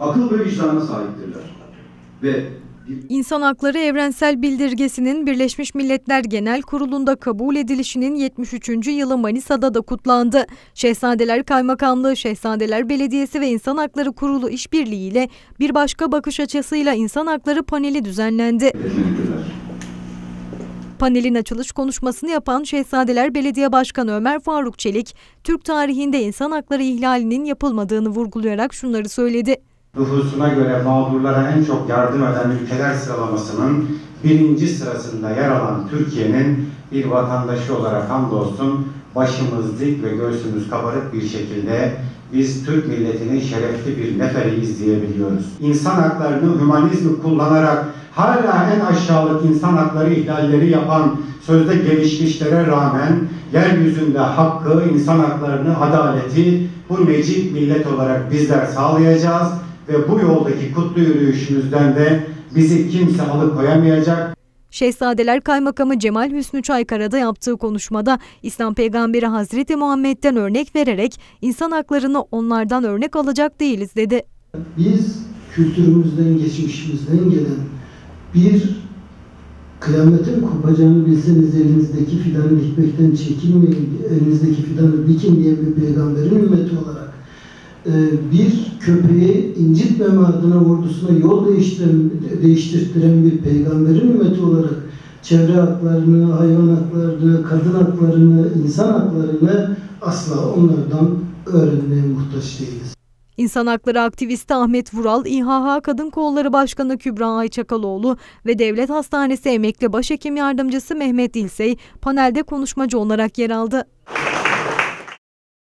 akıl ve vicdana sahiptirler. Ve İnsan Hakları Evrensel Bildirgesi'nin Birleşmiş Milletler Genel Kurulu'nda kabul edilişinin 73. yılı Manisa'da da kutlandı. Şehzadeler Kaymakamlığı, Şehzadeler Belediyesi ve İnsan Hakları Kurulu işbirliğiyle bir başka bakış açısıyla İnsan Hakları paneli düzenlendi. Panelin açılış konuşmasını yapan Şehzadeler Belediye Başkanı Ömer Faruk Çelik, Türk tarihinde insan hakları ihlalinin yapılmadığını vurgulayarak şunları söyledi. Nüfusuna göre mağdurlara en çok yardım eden ülkeler sıralamasının birinci sırasında yer alan Türkiye'nin bir vatandaşı olarak hamdolsun başımız dik ve göğsümüz kabarık bir şekilde biz Türk milletinin şerefli bir neferiyiz diyebiliyoruz. İnsan haklarını hümanizmi kullanarak hala en aşağılık insan hakları ihlalleri yapan sözde gelişmişlere rağmen yeryüzünde hakkı, insan haklarını, adaleti bu necip millet olarak bizler sağlayacağız ve bu yoldaki kutlu yürüyüşümüzden de bizi kimse alıkoyamayacak. Şehzadeler Kaymakamı Cemal Hüsnü Çaykara da yaptığı konuşmada İslam peygamberi Hazreti Muhammed'den örnek vererek insan haklarını onlardan örnek alacak değiliz dedi. Biz kültürümüzden, geçmişimizden gelen bir kıyametin kopacağını bilseniz elinizdeki fidanı dikmekten çekinmeyin, elinizdeki fidanı dikin diye bir peygamberin ümmeti olarak bir köpeği incitmeme adına ordusuna yol değiştiren, değiştirtiren bir peygamberin ümmeti olarak çevre haklarını, hayvan haklarını, kadın haklarını, insan haklarını asla onlardan öğrenmeye muhtaç değiliz. İnsan hakları aktivisti Ahmet Vural, İHH Kadın Kolları Başkanı Kübra Ayçakaloğlu ve Devlet Hastanesi Emekli Başhekim Yardımcısı Mehmet İlsey panelde konuşmacı olarak yer aldı.